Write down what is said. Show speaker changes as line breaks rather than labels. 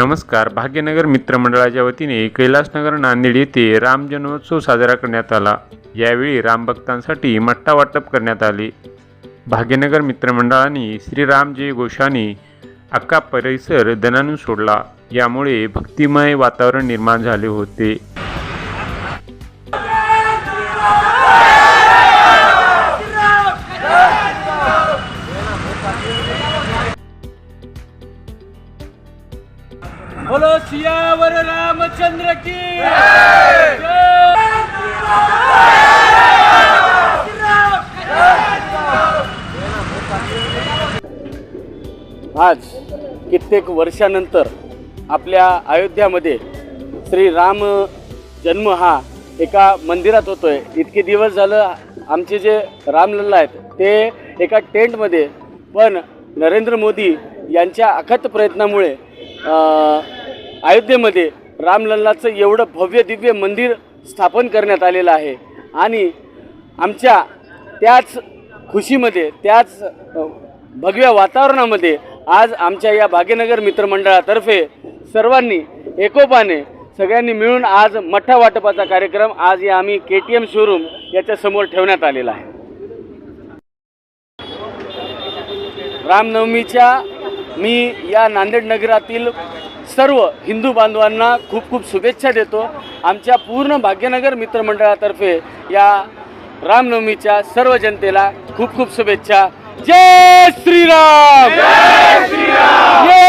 नमस्कार. भाग्यनगर मित्रमंडळाच्या वतीने कैलासनगर नांदेड येथे राम जन्मोत्सव साजरा करण्यात आला. यावेळी रामभक्तांसाठी मट्टा वाटप करण्यात आले. भाग्यनगर मित्रमंडळाने श्रीराम जय घोषाने अख्खा परिसर दनानून सोडला. यामुळे भक्तिमय वातावरण निर्माण झाले होते.
बोलो सियावर रामचंद्र की आज कित्येक वर्षानंतर आपल्या अयोध्यामध्ये श्रीराम जन्म हा एका मंदिरात होतोय. इतके दिवस झालं आमचे जे रामलल्ला आहेत ते एका टेंटमध्ये. पण नरेंद्र मोदी यांच्या अखत प्रयत्नामुळे अयोध्येमध्ये रामलल्लाचं एवढं भव्य दिव्य मंदिर स्थापन करण्यात आलेलं आहे. आणि आमच्या त्याच खुशीमध्ये त्याच भगव्या वातावरणामध्ये आज आमच्या या भाग्यनगर मित्रमंडळातर्फे सर्वांनी एकोपाने सगळ्यांनी मिळून आज मठ्ठा वाटपाचा कार्यक्रम आज या आम्ही के टी एम शोरूम याच्यासमोर ठेवण्यात आलेला आहे. रामनवमीच्या मी या नांदेड नगरातील सर्व हिंदू बांधवांना खूप खूप शुभेच्छा देतो. आमच्या पूर्ण भाग्यनगर मित्रमंडळातर्फे या रामनवमीच्या सर्व जनतेला खूप खूप शुभेच्छा. जय श्रीराम! जय श्रीराम!